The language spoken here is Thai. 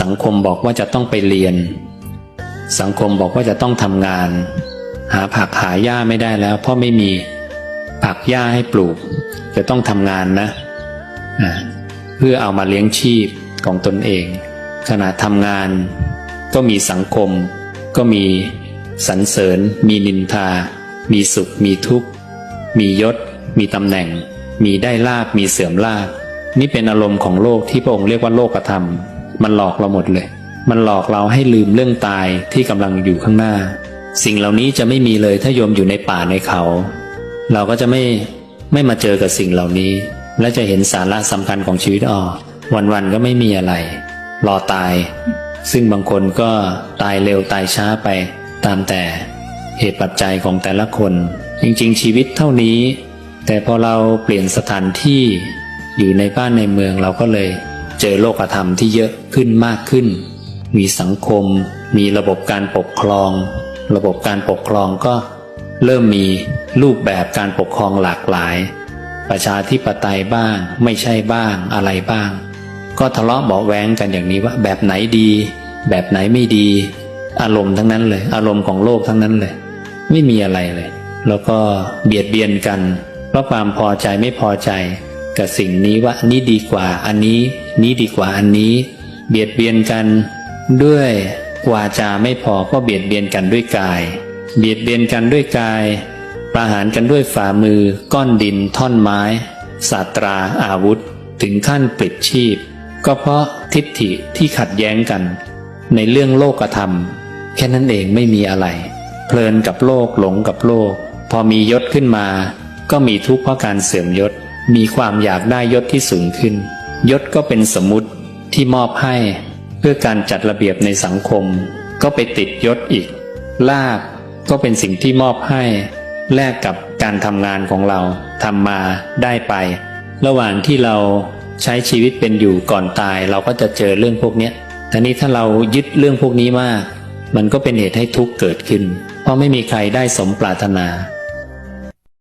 สังคมบอกว่าจะต้องไปเรียน สังคมบอกว่าจะต้องทำงาน หาผักหาหญ้าไม่ได้แล้วเพราะไม่มีผักหญ้าให้ปลูก จะต้องทำงานนะเพื่อเอามาเลี้ยงชีพของตนเอง ขณะทำงาน ก็มีสังคม ก็มีสรรเสริญ มีนินทา มีสุข มีทุกข์ มียศ มีตำแหน่ง มีได้ลาบมีเสื่อมลาบนี่เป็นอารมณ์ของโลกที่พระองค์เรียกว่าโลกธรรม มันหลอกเราหมดเลย มันหลอกเราให้ลืมเรื่องตายที่กำลังอยู่ข้างหน้า สิ่งเหล่านี้จะไม่มีเลยถ้าโยมอยู่ในป่าในเขา เราก็จะไม่ไม่มาเจอกับสิ่งเหล่านี้ และจะเห็นสาระสำคัญของชีวิตอ๋อวันๆก็ไม่มีอะไร รอตาย ซึ่งบางคนก็ตายเร็วตายช้าไป ตามแต่เหตุปัจจัยของแต่ละคน จริงๆ ชีวิตเท่านี้ แต่พอเราเปลี่ยนสถานที่อยู่ในบ้านในเมืองเราก็เลย เจอโลกธรรมที่เยอะขึ้นมากขึ้น มีสังคม มีระบบการปกครอง ระบบการปกครองก็เริ่มมีรูปแบบการปกครองหลากหลาย ประชาธิปไตยบ้าง ไม่ใช่บ้างอะไรบ้าง ก็ทะเลาะเบาแว้งกันอย่างนี้ว่าแบบไหนดี แบบไหนไม่ดี อารมณ์ทั้งนั้นเลย อารมณ์ของโลกทั้งนั้นเลย ไม่มีอะไรเลย แล้วก็เบียดเบียนกัน เพราะความพอใจไม่พอใจ กับสิ่งนี้ว่าอันนี้ดีกว่า อันนี้ นี้ดีกว่าอันนี้ เบียดเบียนกันด้วยวาจาไม่พอก็เบียดเบียนกันด้วยกาย เบียดเบียนกันด้วยกาย ประหารกันด้วยฝ่ามือ ก้อนดิน ท่อนไม้สาตราอาวุธ ถึงขั้นปลิดชีพ ก็เพราะทิฏฐิที่ขัดแย้งกัน ในเรื่องโลกธรรม แค่นั้นเองไม่มีอะไร เพลินกับโลกหลงกับโลก พอมียศขึ้นมา ก็มีทุกข์เพราะการเสื่อมยศ มีความอยากได้ยศที่สูงขึ้น ยศก็เป็นสมมุติที่มอบให้ เพื่อการจัดระเบียบในสังคม ก็ไปติดยศอีก ลาบก็เป็นสิ่งที่มอบให้ แลกกับการทำงานของเราทำมาได้ไป ระหว่างที่เราใช้ชีวิตเป็นอยู่ก่อนตาย เราก็จะเจอเรื่องพวกนี้แต่นี้ถ้าเรายึดเรื่องพวกนี้มาก มันก็เป็นเหตุให้ทุกข์เกิดขึ้น เพราะไม่มีใครได้สมปรารถนา